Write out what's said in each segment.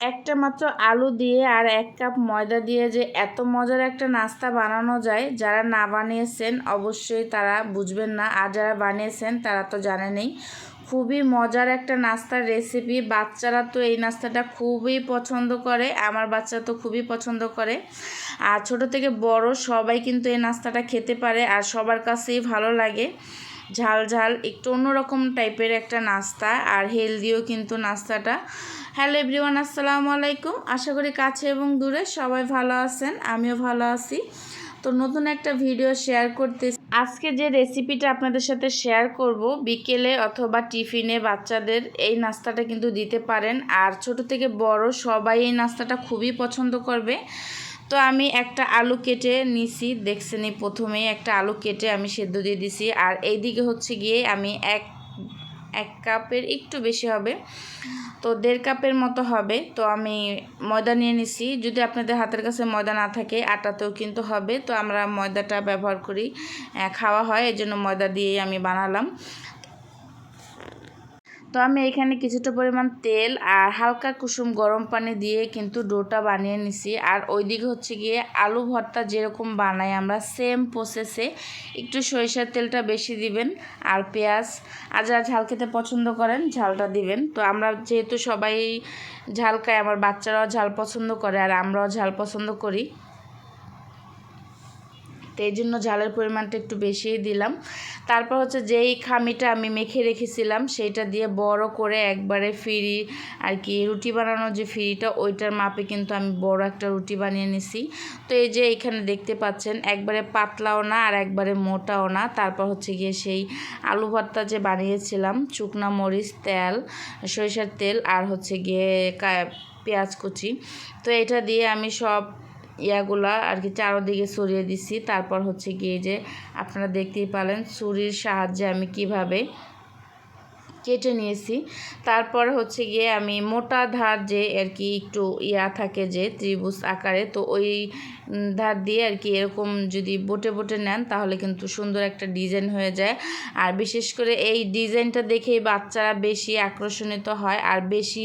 একটা মাত্র আলু দিয়ে আর এক কাপ ময়দা দিয়ে যে এত মজার একটা নাস্তা বানানো যায়, যারা না বানিয়েছেন অবশ্যই তারা বুঝবেন না। আর যারা বানিয়েছেন তারা তো জানেনই, খুবই মজার একটা নাস্তার রেসিপি বাচ্চারা তো এই নাস্তাটা খুবই পছন্দ করে, আমার বাচ্চা তো খুবই পছন্দ করে। আর ছোট থেকে বড় সবাই কিন্তু এই নাস্তাটা খেতে পারে, আর সবার কাছেই ভালো লাগে। ঝাল ঝাল, একটু অন্যরকম টাইপের একটা নাস্তা আর হেলদিও কিন্তু নাস্তাটা। হ্যালো এভরিওয়ান আসসালামু আলাইকুম। আশা করি কাছে এবং দূরে সবাই ভালো আছেন, আমিও ভালো আছি। তো নতুন একটা ভিডিও শেয়ার করতে আজকে যে রেসিপিটা আপনাদের সাথে শেয়ার করব, বিকেলে অথবা টিফিনে বাচ্চাদের এই নাস্তাটা কিন্তু দিতে পারেন। আর ছোট থেকে বড় সবাই এই নাস্তাটা খুবই পছন্দ করবে। তো আমি একটা আলু কেটে নিছি, দেখছেনি প্রথমেই একটা আলু কেটে আমি সেদ্ধ দিয়ে দিছি। আর এইদিকে হচ্ছে গিয়ে আমি এক এক কাপের একটু বেশি হবে, তো দেড় কাপের মতো হবে। তো আমি ময়দা নিয়ে নিছি, যদি আপনাদের হাতের কাছে ময়দা না থাকে, আটাতেও কিন্তু হবে। তো আমরা ময়দাটা ব্যবহার করি খাওয়া হয় এই জন্য ময়দা দিয়েই আমি বানালাম। তো আমি এখানে কিছুটা পরিমাণ তেল আর হালকা কুসুম গরম পানি দিয়ে কিন্তু ডোটা বানিয়ে নিছি। আর ওইদিকে হচ্ছে গিয়ে আলু ভর্তা যেরকম বানাই আমরা সেম প্রসেসে একটু সরিষার তেলটা বেশি দিবেন আর পেঁয়াজ। আর যারা ঝাল খেতে পছন্দ করেন, ঝালটা দিবেন। তো আমরা যেহেতু সবাই ঝাল খাই, আমার বাচ্চারাও ঝাল পছন্দ করে আর আমরাও ঝাল পছন্দ করি। তো এই জন্য ঝালের পরিমাণটা একটু বেশিই দিলাম। তারপর হচ্ছে যেই খামিটা আমি মেখে রেখেছিলাম, সেইটা দিয়ে বড় করে একবারে ফিরি, আর কি রুটি বানানোর যে ফিরিটা, ওইটার মাপে কিন্তু আমি বড় একটা রুটি বানিয়ে নিছি। তো এই যে এখানে দেখতে পাচ্ছেন, একবারে পাতলাও না আর একবারে মোটাও না। তারপর হচ্ছে গিয়ে সেই আলু ভর্তা যে বানিয়েছিলাম, শুকনা মরিচ, তেল, সরিষার তেল, আর হচ্ছে গিয়ে পেঁয়াজ কুচি। তো এটা দিয়ে আমি সব ইয়াগুলা আর কি চারোদিকে ছড়িয়ে দিছি। তারপর হচ্ছে গিয়ে যে আপনারা দেখতেই পালেন, ছুরির সাহায্যে আমি কীভাবে কেটে নিয়েছি। তারপর হচ্ছে গিয়ে আমি মোটা ধার যে আর কি একটু ইয়া থাকে যে ত্রিভুজ আকারে, তো ওই ধার দিয়ে আর কি এরকম যদি বোটে বোটে নেন তাহলে কিন্তু সুন্দর একটা ডিজাইন হয়ে যায়। আর বিশেষ করে এই ডিজাইনটা দেখেই বাচ্চারা বেশি আকর্ষণিত হয় আর বেশি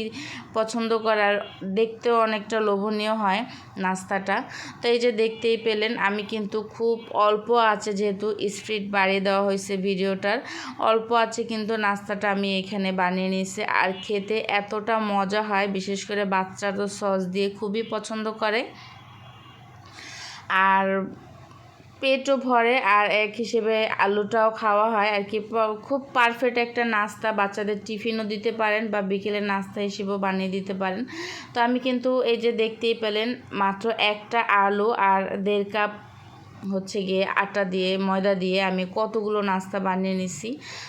পছন্দ করার দেখতেও অনেকটা লোভনীয় হয় নাস্তাটা। তো এই যে দেখতেই পেলেন, আমি কিন্তু খুব অল্প আছে যেহেতু স্পিড বাড়িয়ে দেওয়া হয়েছে ভিডিওটার। অল্প আছে কিন্তু নাস্তাটা আমি এখানে বানিয়ে নিয়েছি। আর খেতে এতটা মজা হয়, বিশেষ করে বাচ্চা তো সস দিয়ে খুবই পছন্দ করে। আর পেটও ভরে, আর এক হিসেবে আলুটাও খাওয়া হয়। আর কি খুব পারফেক্ট একটা নাস্তা। বাচ্চাদের টিফিনও দিতে পারেন বা বিকেলের নাস্তা হিসেবেও বানিয়ে দিতে পারেন। তো আমি কিন্তু এই যে দেখতেই পেলেন, মাত্র একটা আলু আর দেড় কাপ হচ্ছে গিয়ে আটা দিয়ে, ময়দা দিয়ে আমি কতগুলো নাস্তা বানিয়ে নিছি।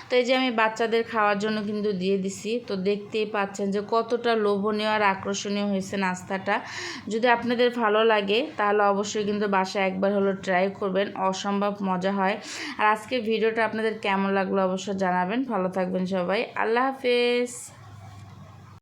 তো এই যে আমি বাচ্চাদের খাওয়ার জন্য কিন্তু দিয়ে দিছি। তো দেখতেই পাচ্ছেন যে কতটা লোভনীয় আর আকর্ষণীয় হয়েছে নাস্তাটা। যদি আপনাদের ভালো লাগে, তাহলে অবশ্যই কিন্তু বাসায় একবার হলো ট্রাই করবেন। অসম্ভব মজা হয়। আর আজকের ভিডিওটা আপনাদের কেমন লাগল অবশ্যই জানাবেন। ভালো থাকবেন সবাই। আল্লাহ হাফেজ।